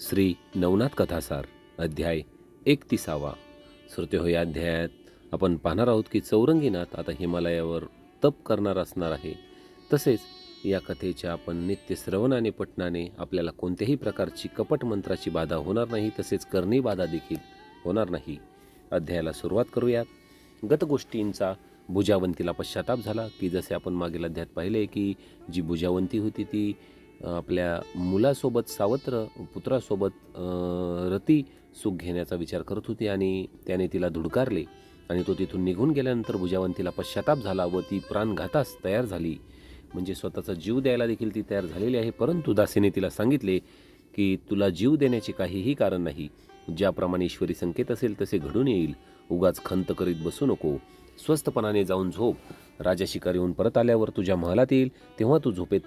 श्री नवनाथ कथासार अध्याय एकतिसावा. श्रोते हो या अध्यायात आपण पाहणार आहोत की चौरंगीनाथ आता हिमालयावर तप करणार असणार आहे. तसेच या कथेच्या आपण नित्य श्रवणाने पठणाने आपल्याला कोणत्याही प्रकारची कपट मंत्राची बाधा होणार नाही तसेच करणी बाधा देखील होणार नाही. अध्यायाला सुरुवात करूयात. गतगोष्टींचा भुजावंतीला पश्चाताप झाला की जसे आपण मागील अध्यायात पाहिले की जी भुजावंती होती ती आपल्या मुलासोबत सावत्र पुत्रासोबत रती सुख घेण्याचा विचार करत होती आणि त्याने तिला धुडकारले आणि तो तिथून निघून गेल्यानंतर भुजावंतीला पश्चाताप झाला व ती प्राणघातास तयार झाली. म्हणजे स्वतःचा जीव द्यायला देखील ती तयार झालेली आहे परंतु दासीने तिला सांगितले की तुला जीव देण्याचे काहीही कारण नाही. ज्याप्रमाणे ईश्वरी संकेत असेल तसे घडून येईल. उगाच खंत करीत बसू नको. स्वस्थपणाने जाऊन झोप. राजा शिकारी होऊन परत आल्यावर तुझ्या महालात येईल. तेव्हा तू झोपेत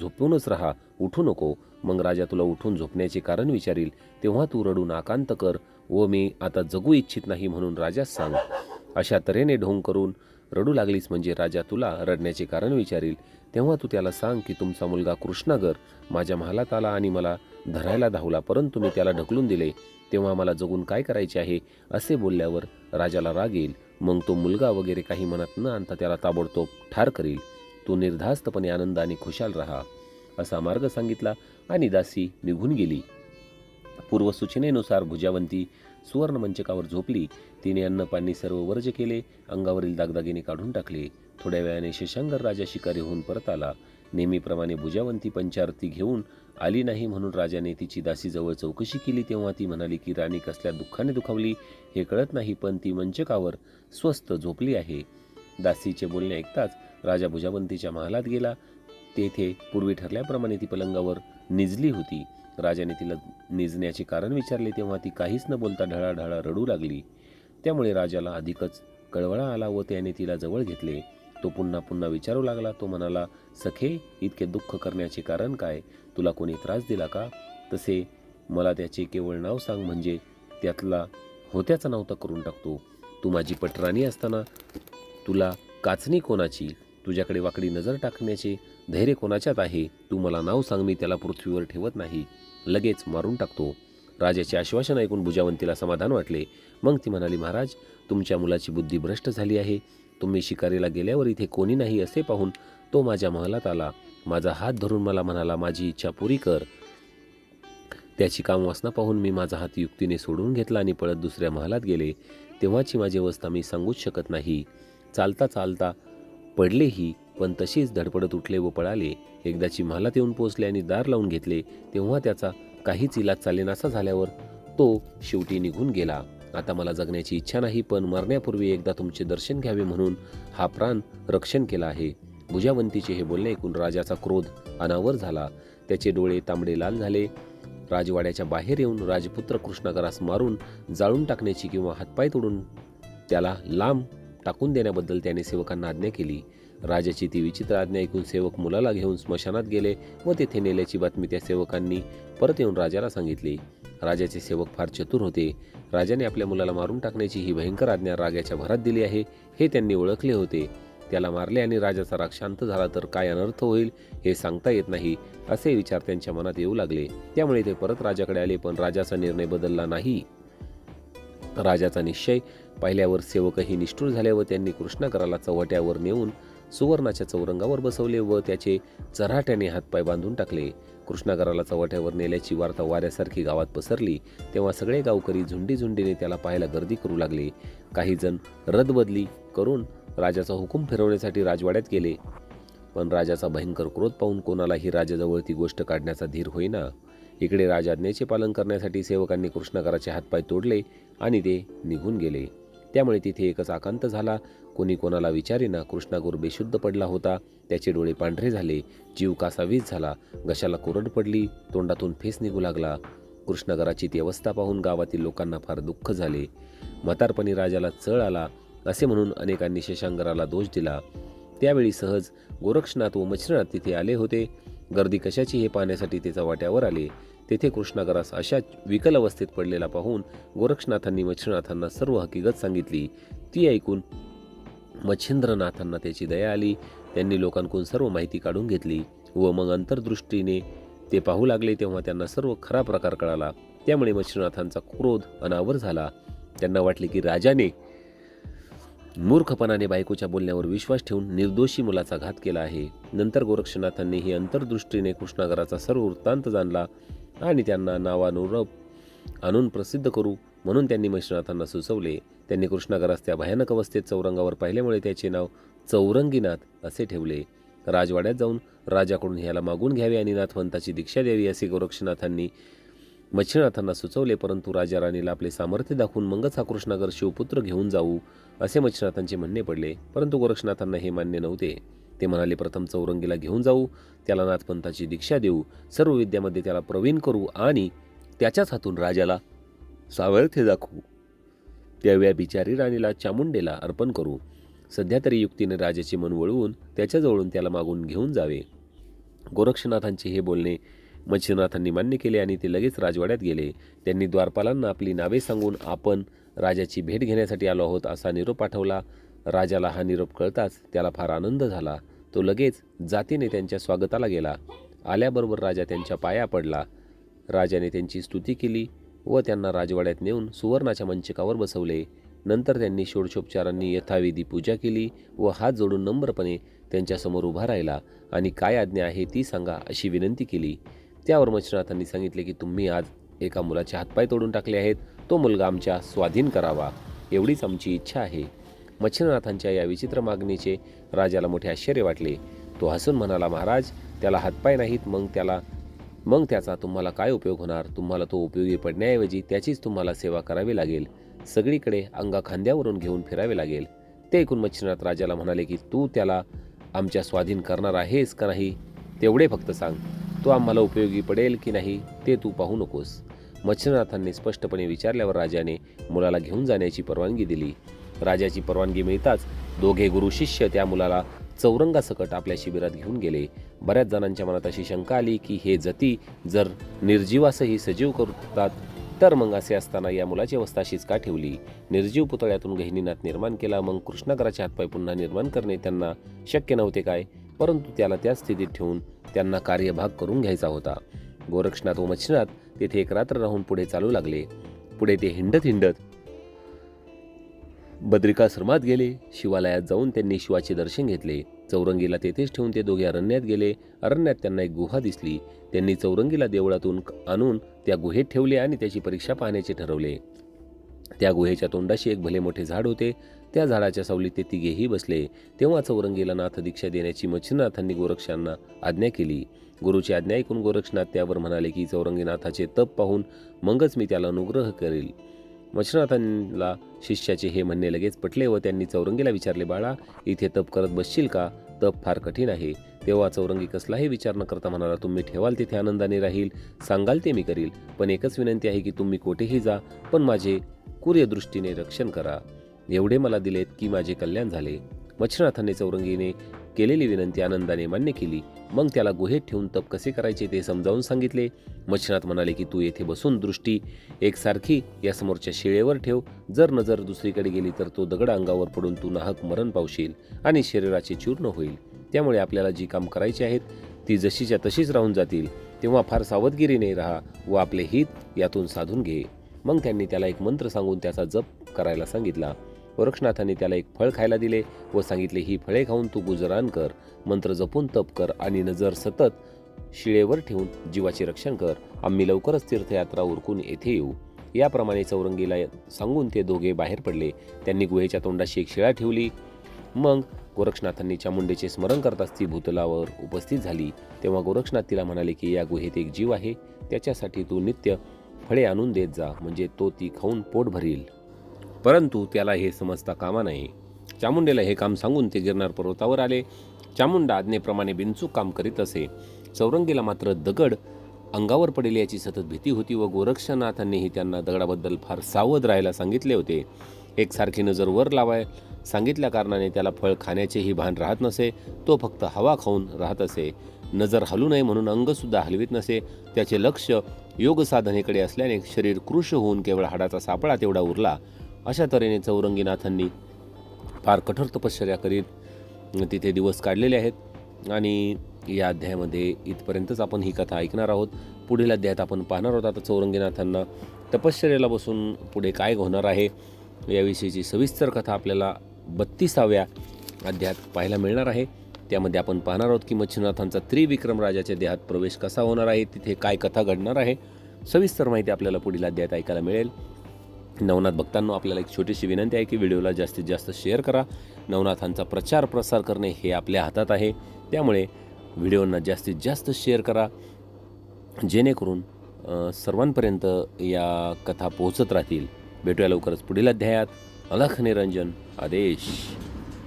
झोपूनच राहा उठू नको. मग राजा तुला उठून झोपण्याचे कारण विचारील. तेव्हा तू रडून आकांत कर. व मी आता जगू इच्छित नाही म्हणून राजास सांग. अशा तऱ्हेने ढोंग करून रडू लागलीस म्हणजे राजा तुला रडण्याचे कारण विचारील. तेव्हा तू त्याला सांग की तुमचा मुलगा कृष्णागर माझ्या महालात आला आणि मला धरायला धावला परंतु मी त्याला ढकलून दिले. तेव्हा मला जगून काय करायचे आहे? असे बोलल्यावर राजाला राग येईल. मग तो मुलगा वगैरे काही मनात न आणता त्याला ताबडतोब ठार करील. तू निर्धास्तपणे आनंदाने खुशाल राहा असा मार्ग सांगितला आणि दासी निघून गेली. पूर्वसूचनेनुसार भुजावंती सुवर्णमंचकावर झोपली. तिने अन्नपाणी सर्व वर्ज केले अंगावरील दागदागिने काढून टाकले. थोड्या वेळाने शशांकर राजा शिकारी होऊन परत आला. नेहमीप्रमाणे भुजावंती पंचारती घेऊन आली नाही म्हणून राजाने तिची दासीजवळ चौकशी केली तेव्हा ती म्हणाली की राणी कसल्या दुःखाने दुखावली हे कळत नाही पण ती मंचकावर स्वस्त झोपली आहे. दासीचे बोलणे ऐकताच राजा भुजावंतीच्या महालात गेला. तेथे पूर्वी ठरल्याप्रमाणे ती पलंगावर निजली होती. राजाने तिला निजण्याचे कारण विचारले तेव्हा ती काहीच न बोलता ढळाढळा रडू लागली. त्यामुळे राजाला अधिकच कळवळा आला व त्याने तिला जवळ घेतले. तो पुन्हा पुन्हा विचारू लागला. तो म्हणाला सखे इतके दुःख करण्याचे कारण काय? तुला कोणी त्रास दिला का? तसे मला त्याचे केवळ नाव सांग म्हणजे त्यातला होत्याचा नव्हता करून टाकतो. तू माझी पटराणी असताना तुला काचणी कोणाची? तुझ्याकडे वाकडी नजर टाकण्याचे धैर्य कोणाच्यात आहे? तू मला नाव सांग मी त्याला पृथ्वीवर ठेवत नाही. लगेच मारून टाकतो. राजाचे आश्वासन ऐकून भुजावंतीला समाधान वाटले. मग ती म्हणाली महाराज तुमच्या मुलाची बुद्धी भ्रष्ट झाली आहे. तुम्ही शिकारीला गेल्यावर इथे कोणी नाही असे पाहून तो माझ्या महालात आला. माझा हात धरून मला म्हणाला माझी इच्छा पुरी कर. त्याची कामवासना पाहून मी माझा हात युक्तीने सोडून घेतला आणि पळत दुसऱ्या महालात गेले. तेव्हाची माझी अवस्था मी सांगूच शकत नाही. चालता चालता पडलेही पण तशीच धडपडत उठले व पळाले. एकदाची महालात येऊन पोहोचले आणि दार लावून घेतले तेव्हा त्याचा काहीच इलाज चालेनासा झाल्यावर तो शेवटी निघून गेला. आता मला जगण्याची इच्छा नाही पण मरण्यापूर्वी एकदा तुमचे दर्शन घ्यावे म्हणून हा प्राण रक्षण केला आहे. भुजावंतीचे हे बोलणे ऐकून राजाचा क्रोध अनावर झाला. त्याचे डोळे तांबडे लाल झाले. राजवाड्याच्या बाहेर येऊन राजपुत्र कृष्णागरास मारून जाळून टाकण्याची किंवा हातपाय तोडून त्याला लांब टाकून देण्याबद्दल त्याने सेवकांना आज्ञा केली. राजाची ती विचित्र आज्ञा ऐकून सेवक मुलाला घेऊन स्मशानात गेले व तेथे नेल्याची बातमी त्या सेवकांनी परत येऊन राजाला सांगितली. राजाचे सेवक फार चतुर होते. राजाने आपल्या मुलाला मारून टाकण्याची ही भयंकर आज्ञा रागाच्या भरात दिली आहे हे त्यांनी ओळखले होते. त्याला मारले आणि राजाचा राग शांत झाला तर काय अनर्थ होईल हे सांगता येत नाही असे विचार त्यांच्या मनात येऊ लागले. त्यामुळे ते परत राजाकडे आले पण राजाचा निर्णय बदलला नाही. राजाचा निश्चय. पाहिल्यावर सेवकही निष्ठूर झाले व त्यांनी कृष्णाकराला चव्हाट्यावर नेऊन सुवर्णाच्या चौरंगावर बसवले व त्याचे चऱ्हाट्याने हातपाय बांधून टाकले. कृष्णागराला चव्हाट्यावर नेल्याची वार्ता वाऱ्यासारखी गावात पसरली. तेव्हा सगळे गावकरी झुंडी झुंडीने त्याला पाहायला गर्दी करू लागले. काही जण रदबदली करून राजाचा हुकूम फिरवण्यासाठी राजवाड्यात गेले. पण राजाचा भयंकर क्रोध पाहून कोणालाही राजाजवळ ती गोष्ट काढण्याचा धीर होईना. इकडे राजाज्ञेचे पालन करण्यासाठी सेवकांनी कृष्णागराचे हातपाय तोडले आणि ते निघून गेले. त्यामुळे तिथे एकच आकांत झाला. कोणी कोणाला विचारेना कृष्णागोर बेशुद्ध पडला होता. त्याचे डोळे पांढरे झाले. जीव कासावीस झाला. घशाला कोरड पडली. तोंडातून फेस निघू लागला. कृष्णागराची ती अवस्था पाहून गावातील लोकांना फार दुःख झाले. म्हातारपणी राजाला चळ आला. असे म्हणून अनेकांनी शशांगराला दोष दिला. त्यावेळी सहज गोरक्षनाथ व मच्छरनाथ तिथे आले होते. गर्दी कशाची हे पाहण्यासाठी ते चव्हाट्यावर आले. तेथे कृष्णागरास अशा विकल अवस्थेत पडलेला पाहून गोरक्षनाथांनी मच्छिनाथांना सर्व हकीकत सांगितली. ती ऐकून मच्छिंद्रनाथांना त्याची दया आली. त्यांनी लोकांकडून सर्व माहिती काढून घेतली व मग अंतर्दृष्टीने ते पाहू लागले तेव्हा त्यांना सर्व खरा प्रकार कळाला. त्यामुळे मच्छिनाथांचा क्रोध अनावर झाला. त्यांना वाटले की राजाने मूर्खपणाने बायकोच्या बोलण्यावर विश्वास ठेवून निर्दोषी मुलाचा घात केला आहे. नंतर गोरक्षनाथांनी ही अंतर्दृष्टीने कृष्णागराचा सर्व वृत्तांत जाणला आणि त्यांना नावानुरूप आणून प्रसिद्ध करू म्हणून त्यांनी मच्छिनाथांना सुचवले. त्यांनी कृष्णागरास त्या भयानक अवस्थेत चौरंगावर पाहिल्यामुळे त्याचे नाव चौरंगीनाथ असे ठेवले. राजवाड्यात जाऊन राजाकडून ह्याला मागून घ्यावे आणि नाथवंताची दीक्षा द्यावी असे गोरक्षनाथांनी मच्छिनाथांना सुचवले परंतु राजा राणीला आपले सामर्थ्य दाखवून मंगच हा कृष्णागर शिवपुत्र घेऊन जाऊ असे मच्छिनाथांचे म्हणणे पडले. परंतु गोरक्षनाथांना हे मान्य नव्हते. ते म्हणाले प्रथम चौरंगीला घेऊन जाऊ त्याला नाथपंथाची दीक्षा देऊ सर्व विद्यामध्ये त्याला प्रवीण करू आणि त्याच्याच हातून राजाला सामर्थ्य दाखवू. त्यावेळी बिचारी राणीला चामुंडेला अर्पण करू. सध्या तरी युक्तीने राजाचे मन वळवून त्याच्याजवळून त्याला मागून घेऊन जावे. गोरक्षनाथांचे हे बोलणे मच्छिनाथांनी मान्य केले आणि ते लगेच राजवाड्यात गेले. त्यांनी द्वारपालांना आपली नावे सांगून आपण राजाची भेट घेण्यासाठी आलो आहोत असा निरोप पाठवला. राजाला हा निरोप कळताच त्याला फार आनंद झाला. तो लगेच जातीने त्यांच्या स्वागताला गेला. आल्याबरोबर राजा त्यांच्या पाया पडला. राजाने त्यांची स्तुती केली व त्यांना राजवाड्यात नेऊन सुवर्णाच्या मंचकावर बसवले. नंतर त्यांनी षोडशोपचारांनी यथाविधी पूजा केली व हात जोडून नम्रपणे त्यांच्यासमोर उभा राहिला आणि काय आज्ञा आहे ती सांगा अशी विनंती केली. त्यावर मच्छनाथांनी सांगितले की तुम्ही आज एका मुलाचे हातपाय तोडून टाकले आहेत. तो मुलगा आमच्या स्वाधीन करावा एवढीच आमची इच्छा आहे. मच्छिंद्रनाथांच्या या विचित्र मागणीचे राजाला मोठे आश्चर्य वाटले. तो हसून म्हणाला महाराज त्याला हातपाय नाहीत मग त्याला मग त्याचा तुम्हाला काय उपयोग होणार? तुम्हाला तो उपयोगी पडण्याऐवजी त्याचीच तुम्हाला सेवा करावी लागेल. सगळीकडे अंगा खांद्यावरून घेऊन फिरावे लागेल. ते ऐकून मच्छिंद्रनाथ राजाला म्हणाले की तू त्याला आमच्या स्वाधीन करणार आहेस का नाही? तेवढे फक्त सांग. तो आम्हाला उपयोगी पडेल की नाही ते तू पाहू नकोस. मच्छरनाथांनी स्पष्टपणे विचारल्यावर राजाने मुलाला घेऊन जाण्याची परवानगी दिली. राजाची परवानगी मिळताच दोघे गुरु शिष्य त्या मुलाला चौरंगासकट आपल्या शिबिरात घेऊन गेले. बऱ्याच जणांच्या मनात अशी शंका आली की हे जती जर निर्जीवासही सजीव करतात तर मग असे असताना या मुलाची अवस्था अशीच का ठेवली? निर्जीव पुतळ्यातून गहिनीनाथ निर्माण केला मग कृष्णागराचे हातपाय पुन्हा निर्माण करणे त्यांना शक्य नव्हते काय? परंतु त्याला त्या स्थितीत ठेवून त्यांना कार्यभाग करून घ्यायचा होता. गोरक्षनाथ व मच्छिनाथ तेथे एक रात्र राहून पुढे चालू लागले. पुढे ते हिंडत हिंडत बद्रिकाश्रमात गेले. शिवालयात जाऊन त्यांनी शिवाचे दर्शन घेतले. चौरंगीला तेथेच ठेवून ते दोघे अरण्यात गेले. अरण्यात त्यांना एक गुहा दिसली. त्यांनी चौरंगीला देवळातून आणून त्या गुहेत ठेवले आणि त्याची परीक्षा पाहण्याचे ठरवले. त्या गुहेच्या तोंडाशी एक भले मोठे झाड होते. त्या झाडाच्या सावलीत ते तिघेही बसले. तेव्हा चौरंगीला नाथ दीक्षा देण्याची मच्छिनाथांनी गोरक्षांना आज्ञा केली. गुरुची आज्ञा ऐकून गोरक्षनाथ त्यावर म्हणाले की चौरंगीनाथाचे तप पाहून मगच मी त्याला अनुग्रह करेल. मच्छनाथांना शिष्याचे हे म्हणणे लगेच पटले व त्यांनी चौरंगीला विचारले बाळा इथे तप करत बसशील का? तप फार कठीण आहे. तेव्हा चौरंगी कसलाही विचार न करता म्हणाला तुम्ही ठेवाल तिथे आनंदाने राहील सांगाल ते मी करील. पण एकच विनंती आहे की तुम्ही कोठेही जा पण माझे कुर्यदृष्टीने रक्षण करा. एवढे मला दिलेत की माझे कल्याण झाले. मच्छनाथाने चौरंगीने केलेली विनंती आनंदाने मान्य केली. मग त्याला गुहेत ठेवून तप कसे करायचे ते समजावून सांगितले. मच्छनाथ म्हणाले की तू येथे बसून दृष्टी एकसारखी या समोरच्या शिळेवर ठेव. जर नजर दुसरीकडे गेली तर तो दगड अंगावर पडून तू नाहक मरण पावशील आणि शरीराचे चूर्ण होईल. त्यामुळे आपल्याला जी काम करायची आहेत ती जशीच्या तशीच राहून जातील. तेव्हा फार सावधगिरीने राहा व आपले हित यातून साधून घे. मग त्यांनी त्याला एक मंत्र सांगून त्याचा जप करायला सांगितला. गोरक्षनाथांनी त्याला एक फळ खायला दिले व सांगितले ही फळे खाऊन तू गुजरान कर मंत्र जपून तप कर आणि नजर सतत शिळेवर ठेवून जीवाचे रक्षण कर. आम्ही लवकरच तीर्थयात्रा उरकून येथे येऊ. याप्रमाणे चौरंगीला सांगून ते दोघे बाहेर पडले. त्यांनी गुहेच्या तोंडाशी एक शिळा ठेवली. मग गोरक्षनाथांनी चामुंडेचे स्मरण करताच ती भूतलावर उपस्थित झाली. तेव्हा गोरक्षनाथ तिला म्हणाले की या गुहेत एक जीव आहे. त्याच्यासाठी तू नित्य फळे आणून देत जा. म्हणजे तो ती खाऊन पोट भरील. परंतु त्याला हे समजता कामा नाही चामुंडेला हे काम सांगून ते गिरणार पर्वतावर आले. चामुंडा आज्ञेप्रमाणे बिनचूक काम करीत असे. चौरंगीला मात्र दगड अंगावर पडेल याची सतत भीती होती व गोरक्षनाथांनीही त्यांना दगडाबद्दल फार सावध राहायला सांगितले होते. एकसारखी नजर वर लावाय. सांगितल्या कारणाने त्याला फळ खाण्याचेही भान राहत नसे. तो फक्त हवा खाऊन राहत असे. नजर हलू नये म्हणून अंगसुद्धा हलवीत नसे. त्याचे लक्ष योग साधनेकडे असल्याने शरीर कृश होऊन केवळ हाडाचा सापळा तेवढा उरला. अशा तऱ्हेने चौरंगीनाथांनी फार कठोर तपश्चर्या करीत तिथे दिवस काढलेले आहेत. आणि या अध्यायामध्ये इथपर्यंतच आपण ही कथा ऐकणार आहोत. पुढील अध्यायात आपण पाहणार आहोत. आता चौरंगीनाथांना तपश्चर्याला बसून पुढे काय होणार आहे याविषयीची सविस्तर कथा आपल्याला बत्तीसाव्या अध्यायात पाहायला मिळणार आहे. त्यामध्ये आपण पाहणार आहोत की मच्छिनाथांचा त्रिविक्रम राजाच्या देहात प्रवेश कसा होणार आहे तिथे काय कथा घडणार आहे. सविस्तर माहिती आपल्याला पुढील अध्यायात ऐकायला मिळेल. नवनाथ भक्तांनो आपल्याला एक छोटीशी विनंती आहे की व्हिडिओला जास्तीत जास्त शेअर करा. नवनाथांचा प्रचार प्रसार करणे हे आपल्या हातात आहे. त्यामुळे व्हिडिओंना जास्तीत जास्त शेअर करा. जेणेकरून सर्वांपर्यंत या कथा पोहोचत राहतील. भेटूया लवकरच पुढील अध्यायात. अलख निरंजन आदेश.